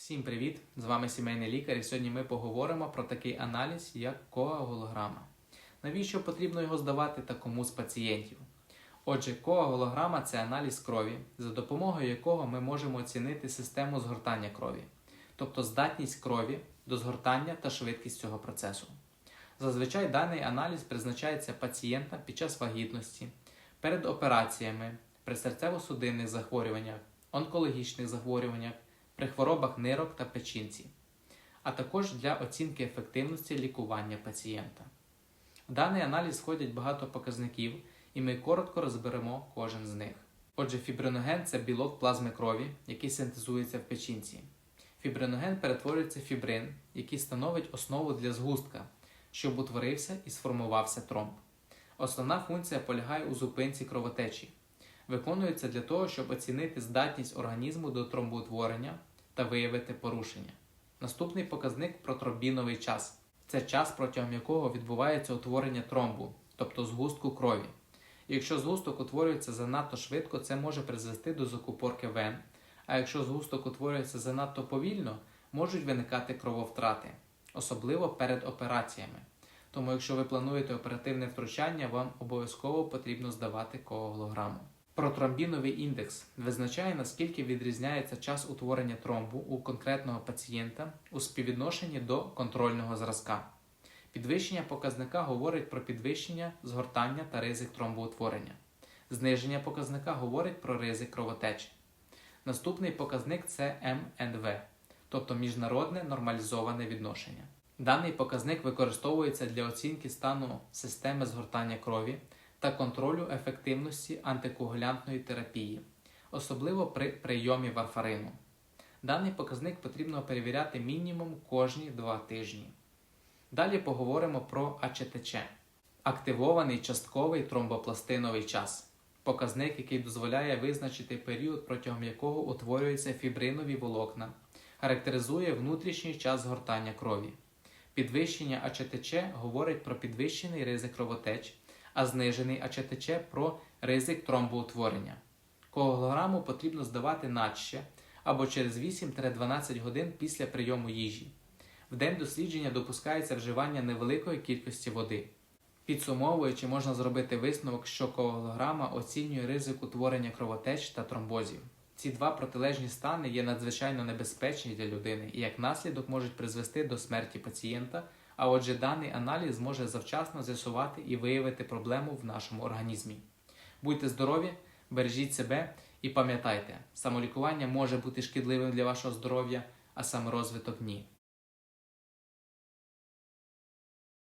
Всім привіт! З вами сімейний лікар, і сьогодні ми поговоримо про такий аналіз, як коагулограма. Навіщо потрібно його здавати та кому з пацієнтів? Отже, коагулограма це аналіз крові, за допомогою якого ми можемо оцінити систему згортання крові, тобто здатність крові до згортання та швидкість цього процесу. Зазвичай даний аналіз призначається пацієнтам під час вагітності, перед операціями, при серцево-судинних захворюваннях, онкологічних захворюваннях, при хворобах нирок та печінці, а також для оцінки ефективності лікування пацієнта. В даний аналіз входять багато показників, і ми коротко розберемо кожен з них. Отже, фібриноген це білок плазми крові, який синтезується в печінці. Фібриноген перетворюється в фібрин, який становить основу для згустка, щоб утворився і сформувався тромб. Основна функція полягає у зупинці кровотечі. Виконується для того, щоб оцінити здатність організму до тромбоутворення та виявити порушення. Наступний показник протромбіновий час це час, протягом якого відбувається утворення тромбу, тобто згустку крові. Якщо згусток утворюється занадто швидко, це може призвести до закупорки вен, а якщо згусток утворюється занадто повільно, можуть виникати крововтрати, особливо перед операціями. Тому, якщо ви плануєте оперативне втручання, вам обов'язково потрібно здавати коагулограму. Протромбіновий індекс визначає, наскільки відрізняється час утворення тромбу у конкретного пацієнта у співвідношенні до контрольного зразка. Підвищення показника говорить про підвищення згортання та ризик тромбоутворення. Зниження показника говорить про ризик кровотечі. Наступний показник це МНВ, тобто міжнародне нормалізоване відношення. Даний показник використовується для оцінки стану системи згортання крові та контролю ефективності антикоагулянтної терапії, особливо при прийомі варфарину. Даний показник потрібно перевіряти мінімум кожні 2 тижні. Далі поговоримо про АЧТЧ активований частковий тромбопластиновий час, показник, який дозволяє визначити період, протягом якого утворюються фібринові волокна, характеризує внутрішній час згортання крові. Підвищення АЧТЧ говорить про підвищений ризик кровотеч, а знижений АЧТЧ про ризик тромбоутворення. Коагулограму потрібно здавати наче або через 8-12 годин після прийому їжі. В день дослідження допускається вживання невеликої кількості води. Підсумовуючи, можна зробити висновок, що коагулограма оцінює ризик утворення кровотеч та тромбозів. Ці два протилежні стани є надзвичайно небезпечні для людини і як наслідок можуть призвести до смерті пацієнта. А отже, даний аналіз може завчасно з'ясувати і виявити проблему в нашому організмі. Будьте здорові, бережіть себе і пам'ятайте, самолікування може бути шкідливим для вашого здоров'я, а саморозвиток ні.